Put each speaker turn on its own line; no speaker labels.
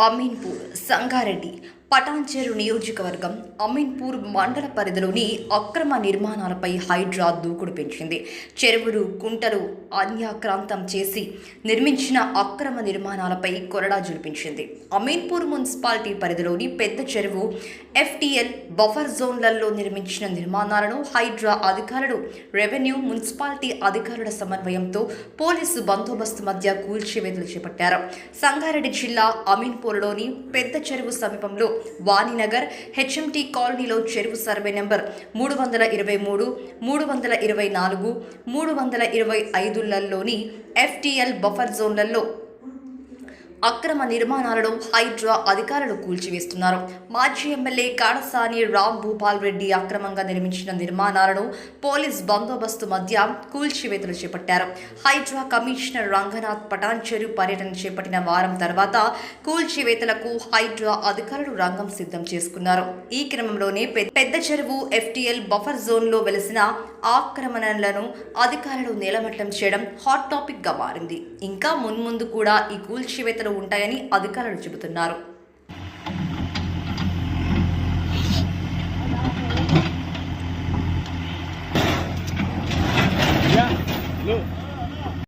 అమీన్పూర్ సంగారెడ్డి పటాన్చేరు నియోజకవర్గం అమీన్పూర్ మండల పరిధిలోని అక్రమ నిర్మాణాలపై హైడ్రా దూకుడు పెంచింది. చెరువులు కుంటలు అన్యాక్రాంతం చేసి నిర్మించిన అక్రమ నిర్మాణాలపై కొరడా జులిపించింది అమీన్పూర్ మున్సిపాలిటీ పరిధిలోని పెద్ద చెరువు ఎఫ్టీఎల్ బఫర్ జోన్లలో నిర్మించిన నిర్మాణాలను హైడ్రా అధికారులు రెవెన్యూ మున్సిపాలిటీ అధికారుల సమన్వయంతో పోలీసు బందోబస్తు మధ్య కూల్చివేతలు చేపట్టారు. సంగారెడ్డి జిల్లా అమీన్పూర్లోని పెద్ద చెరువు సమీపంలో వాణినగర్ హెచ్ఎంటీ కాలనీలో చెరువు సర్వే నెంబర్ మూడు వందల ఇరవై మూడు మూడు వందల ఇరవై నాలుగు మూడు వందల ఇరవై ఐదులలోని ఎఫ్టీఎల్ బఫర్ జోన్లలో అక్రమ నిర్మాణాలను హైడ్రా అధికారులు కూల్చివేస్తున్నారు. మాజీ ఎమ్మెల్యే కాడసాని రామ్ భూపాల్ రెడ్డి అక్రమంగా నిర్మించిన నిర్మాణాలను పోలీస్ బందోబస్తు మధ్య కూల్చివేతలు చేపట్టారు. హైడ్రా కమిషనర్ రంగనాథ్ పటాన్చెరు పర్యటన చేపట్టిన వారం తర్వాత కూల్చివేతలకు హైడ్రా అధికారులు రంగం సిద్ధం చేసుకున్నారు. ఈ క్రమంలోనే పెద్ద చెరువు ఎఫ్టీఎల్ బఫర్ జోన్లో వెలిసిన ఆక్రమణలను అధికారులు నేలమట్టం చేయడం హాట్ టాపిక్గా మారింది. ఇంకా మున్ముందు కూడా ఈ కూల్చివేతలు ఉంటాయని అధికారులు చెబుతున్నారు Look.